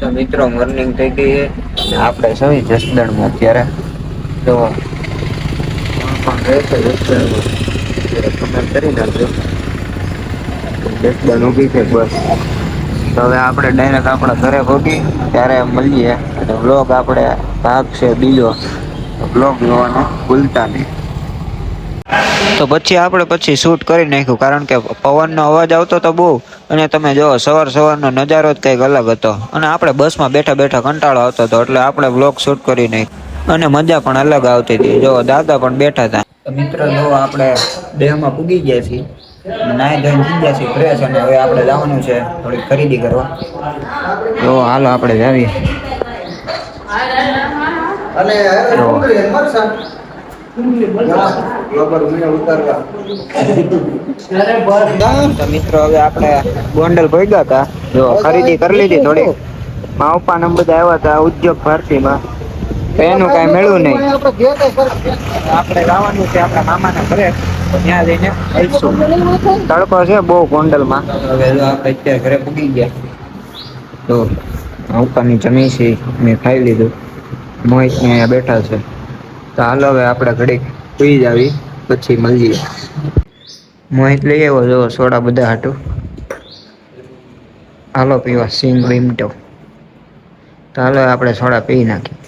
તો મિત્રો મોર્નિંગ થઈ ગઈ છે. આપણે સવી જસદણમાં અત્યારે? તો પણ જસદણમાં. કમેન્ટ કરી નાખજો જસદણ ઊભી છે બસ. તો હવે આપણે ડાયરેક્ટ આપણા ઘરે ભોગી ત્યારે મળીએ. અને વ્લોગ આપણે ભાગ છે બીજો. વ્લોગ જોવાનો ભૂલતા નહીં. તો પછી આપણે પછી શૂટ કરી નાખ્યું, કારણ કે પવનનો અવાજ આવતો તો બહુ અને તમે જો સવાર સવારનો નજારો જ કંઈક અલગ હતો. અને આપણે બસમાં બેઠા બેઠા કંટાળો આવતો હતો એટલે આપણે બ્લોગ શૂટ કરી નાખ્યું. અને મજા પણ અલગ આવતી હતી. જો દાદા પણ બેઠા હતા. મિત્ર મિત્રો જો આપણે દેહમાં પૂગી ગયા છીએ. નાય ધોઈને થઈ ગયા છીએ ફ્રેશ અને હવે આપણે જવાનું છે થોડી ખરીદી કરવા. જો હાલો આપણે જાવીએ. અને જો. તો મિત્રો હવે આપણે ગોંડલ ભોગ્યા હતા. જો ખરીદી કરી લીધી થોડી મા પપ્પા ને બધા આવ્યા હતા ઉદ્યોગ ભારતીમાં. તો એનું કઈ મેળવું નહીં. આપણે લાવવાનું છે આપણા મામાના ઘરે. તો ત્યાં જઈને આવીશું. તડકો છે બહુ ગોંડલમાં. હવે આપણે અત્યારે ઘરે પૂગી ગયા. તો ઉપરની જમી છે મેં ખાઈ લીધું. મોહિત ને અહીંયા બેઠા છે. તો હાલો હવે આપણે ઘડીક સુઈ જ આવી પછી મળીએ મોહિત લઈ આવ્યો જો સોડા બધા હાટું. હાલો પીવા સિંગ લીમટો તો હાલો આપણે સોડા પી નાખીએ.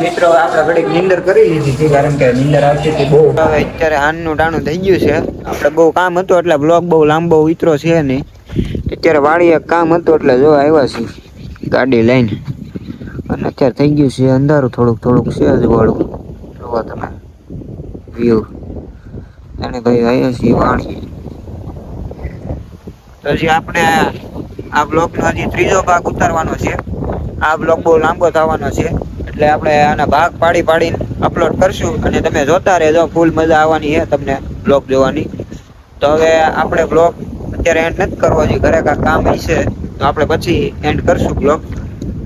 મિત્રો આપણે ઘડીક નીંદર કરી લીધી હતી કારણ કે નીંદર આવતી હતી બહુ. હવે અત્યારે આનનું ટાણું થઈ ગયું છે. આપણે બહુ કામ હતું એટલે બ્લોક બહુ લાંબો ઉતરો છે નહીં. અત્યારે વાડીએ કામ હતું એટલે જો આવ્યા છીએ ગાડી લઈને. અને અત્યારે થઈ ગયું છે અંધારું થોડુંક થોડુંક છે જ વાળું. જોવા તમે. વ્યૂ અને ભાઈ આવ્યા છીએ વાણી હજી આપણે આ બ્લોગનો હજી ત્રીજો ભાગ ઉતારવાનો છે. આ બ્લોક બહુ લાંબો થવાનો છે. એટલે આપણે આના ભાગ પાડી પાડીને અપલોડ કરશું અને તમે જોતા રહેજો. ફૂલ મજા આવવાની છે તમને બ્લોગ જોવાની. તો હવે આપણે બ્લોગ અત્યારે એન્ડ નથી કરવો હજી. ઘરે કાંઈ કામ હશે તો આપણે પછી એન્ડ કરશું બ્લોગ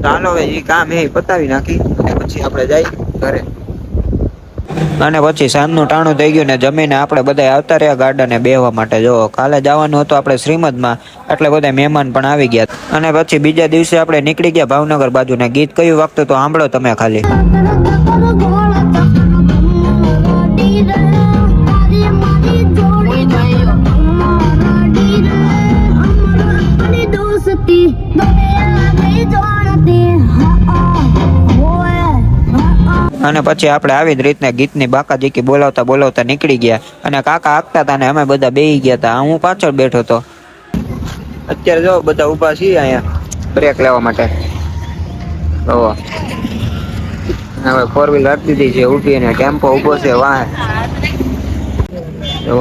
તો હાલો એ કામ એ પતાવી નાખી અને પછી આપણે જઈ ઘરે. અને પછી સાંજનું ટાણું થઈ ગયું ને જમીને આપણે બધા આવતા રહ્યા ગાર્ડને બેહવા માટે જો કાલે જવાનું હતું આપણે શ્રીમદમાં એટલે બધા મહેમાન પણ આવી ગયા અને પછી બીજા દિવસે આપણે નીકળી ગયા ભાવનગર બાજુ ને ગીત કયું વખત તો સાંભળો તમે ખાલી અને પછી આપણે આવી જ રીતના ગીતની બાકાજીકી બોલાવતા બોલાવતા નીકળી ગયા અને કાકા આખતા હતા ને અમે બધા બેહી ગયા હતા. હું પાછળ બેઠો હતો. અત્યારે જો બધા ઊભા છીએ અહીંયા બ્રેક લેવા માટે. ઓહો. હવે ફોર વ્હીલ રાખી દીધી છે ઊભી અને ટેમ્પો ઊભો છે, વાહ.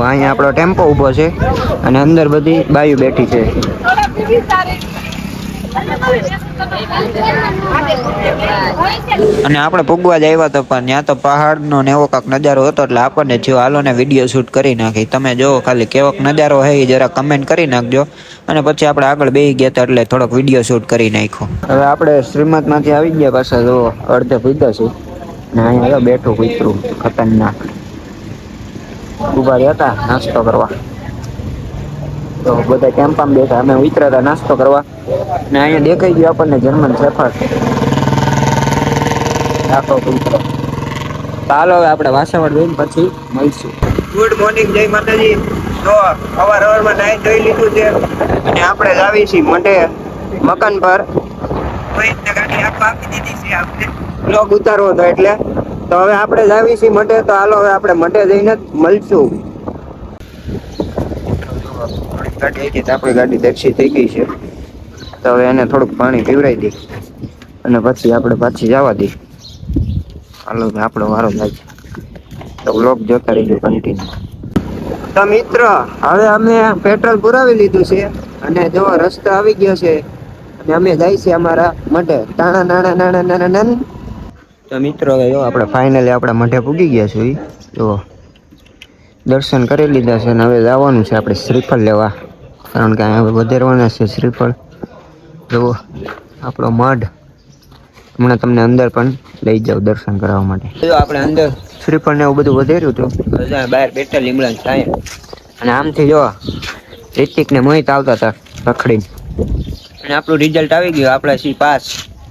અહીંયા આપણો ટેમ્પો ઊભો છે અને અંદર બધી બાયું બેઠી છે. અને આપણે પૂગવા જ આવ્યા હતા પણ ત્યાં તો પહાડનો ને એવો કાંક નજારો હતો એટલે આપણને જો હાલો ને વીડિયો શૂટ કરી નાખી. તમે જો ખાલી કેવોક નજારો હે એ જરા કમેન્ટ કરી નાખજો. અને પછી આપણે આગળ બેસી ગયા હતા એટલે થોડોક વીડિયો શૂટ કરી નાખ્યો. હવે આપણે શ્રીમતમાંથી આવી ગયા પાછા, જો અડધે પીધા છે. ને અહીંયા બેઠું કૂતરું, ખતરનાક. ઊભા રહ્યા હતા નાસ્તો કરવા. તો બધા કેમ્પામાં બેઠા, અમે ઉતર્યા હતા નાસ્તો કરવા. ને અહીંયા દેખાઈ ગયું આપણને જર્મન શેફર્ડ રાખો કૂતરો. ચાલો હવે આપણે વાસાવડ જઈને પછી મળીશું. ગુડ મોર્નિંગ જય માતાજી. તો અવાર અવારમાં નાઈ જોઈ લીધું છે. અને આપણે જ આવી છીએ મંડે મકાન પર. બ્લોગ ઉતારવો હતો એટલે. તો હવે આપણે જ આવી છીએ મંડે. તો હાલો હવે આપણે મંડે જઈને જ મળશું. ગાડી આપણી ગાડી ટેક્સી થઈ ગઈ છે. તો હવે એને થોડુંક પાણી પીવડાવી દઈ અને પછી આપણે પાછી જવા દઈ. હાલો આપણો વારો થાય તો બ્લોક જોતા રહીજો કન્ટિન્યુ તો મિત્ર, હવે અમે પેટ્રોલ પુરાવી લીધું છે અને જો રસ્તો આવી ગયો છે અને અમે જાય છે અમારા મઢે. તાણા, નાણા નાણા નાના નાન તો મિત્રો, હવે જો આપણે ફાઇનલી આપણા મઢે પૂગી ગયા છીએ. જો દર્શન કરી લીધા છે અને હવે જવાનું છે આપણે શ્રીફળ લેવા. કારણ કે અહીંયા વધારવાના છે શ્રીફળ. જુઓ આપણો મઢ. હમણાં તમને અંદર પણ લઈ જાઉં દર્શન કરાવવા માટે. જો આપણે અંદર શ્રીફળ ને એવું બધું વધાર્યું હતું બહાર બેઠા લીમડા થાય અને આમથી જો રિતિક ને મોહિત આવતા હતા રખડીને. અને આપણું રિઝલ્ટ આવી ગયું આપણે સી પાસ.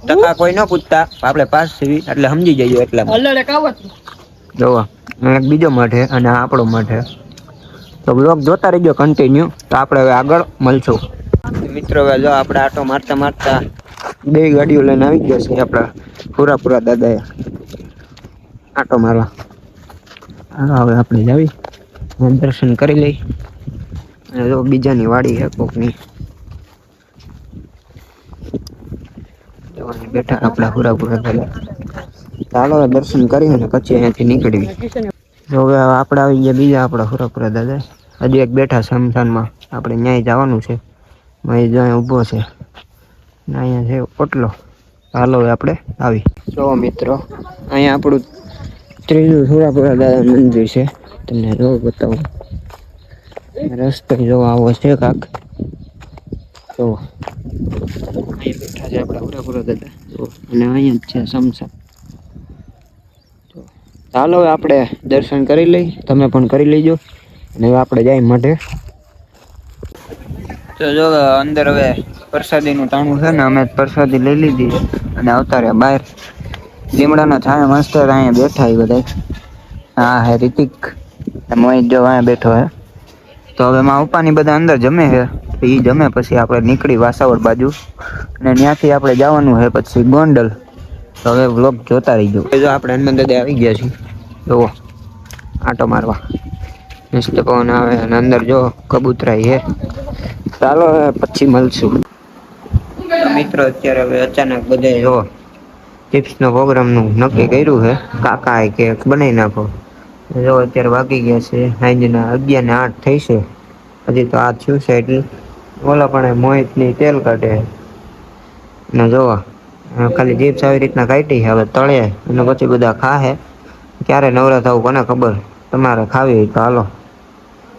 ટકા કોઈ ન પૂછતા આપણે પાસ થઈ એટલે સમજી જઈએ એટલા જોવા એક બીજો મઠ છે અને આપણો મઠ છે. તો બ્લોગ જોતા રહીજો કન્ટિન્યુ તો આપણે હવે આગળ મળશું. મિત્રો જો આપણે આટો મારતા મારતા બે ગાડીઓ લઈને આવી ગયા છે આપણા પૂરા પૂરા દાદાએ. આટો મારવા. હવે આપણે જાવી. દર્શન કરી લઈ. અને જો બીજાની વાડી છે કોકની. બેઠા આપણા પૂરા પૂરા દાદા. ચાલો દર્શન કરીને પછી અહીંયાથી નીકળવી હવે આપણે આવી ગયા બીજા આપણા હુરાપુરા દાદા. હજી એક બેઠા સમસાનમાં. આપણે ન્યાય જવાનું છે. અહીં જ્યાં ઊભો છે. અહીંયા છે ઓટલો. હાલો આપણે આવી. જો મિત્રો, અહીંયા આપણું ત્રીજું સુરાપુરા દાદા મંદિર છે. તમને જો બતાવું. રસ્તો જો આવો છે કાક. જો. બેઠા છે અહીંયા જ છે સમસાન ચાલો આપણે દર્શન કરી લઈ. તમે પણ કરી લેજો. અને આપણે જાય માટે તો જો અંદર હવે પ્રસાદીનું ટાણું છે ને, અમે પ્રસાદી લઈ લીધી અને અવતાર્યા બહાર લીમડાના છાયા માસ્ટર અહીંયા બેઠા એ બધા હા, હે રિતિક. મોહિત જો અહીંયા બેઠો હે. તો હવે માં ઉપાની બધા અંદર જમે છે એ જમે પછી આપણે નીકળી વાસાવડ બાજુ. અને ત્યાંથી આપણે જવાનું છે પછી ગોંડલ. તો હવે વ્લોગ જોતા રહીજો. જો આપણે હનુમાન દાદા આવી ગયા છીએ. જુઓ, આટો મારવા. મસ્ત પવન આવે અને અંદર જો કબૂતરાઈ છે ચાલો પછી મળશું. મિત્રો, અત્યારે હવે અચાનક બધે જો ચિપ્સનો પ્રોગ્રામનું નક્કી કર્યું છે. કાકાએ કે બનાવી નાખો. જો અત્યારે વાગી ગયા છે. સાંજના અગિયાર ને આઠ થઈ છે. હજી તો આ થયું છે એટલે ઓલા પણ મોહિતની તેલ કાઢે. ને જોવા ખાલી જીપ્સ આવી રીતના કાઢી હવે તળે અને પછી બધા ખાહે. ક્યારે નવરા થવું કોને ખબર? તમારે ખાવી હોય તો હાલો.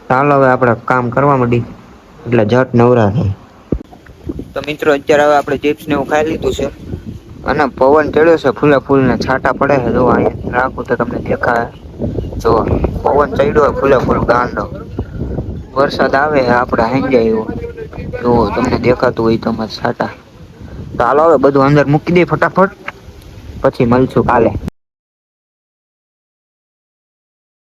ચાલો હવે આપણે કામ કરવા માંડી. એટલે જટ નવરા થાય તો મિત્રો, અત્યારે હવે આપણે ચિપ્સ ને એવું ખાઈ લીધું છે. અને પવન ચડ્યો છે, ફૂલે ને છાંટા પડે છે. જો અહીંયા રાખું તો તમને દેખાય. જો પવન ચડ્યો હોય, ફૂલે ફૂલ ગાંડો. વરસાદ આવે, આપણે હાંજાય એવો જો તમને દેખાતું હોય તમારે છાંટા. તો હાલો, હવે બધું અંદર મૂકી દે ફટાફટ. પછી મળશું કાલે.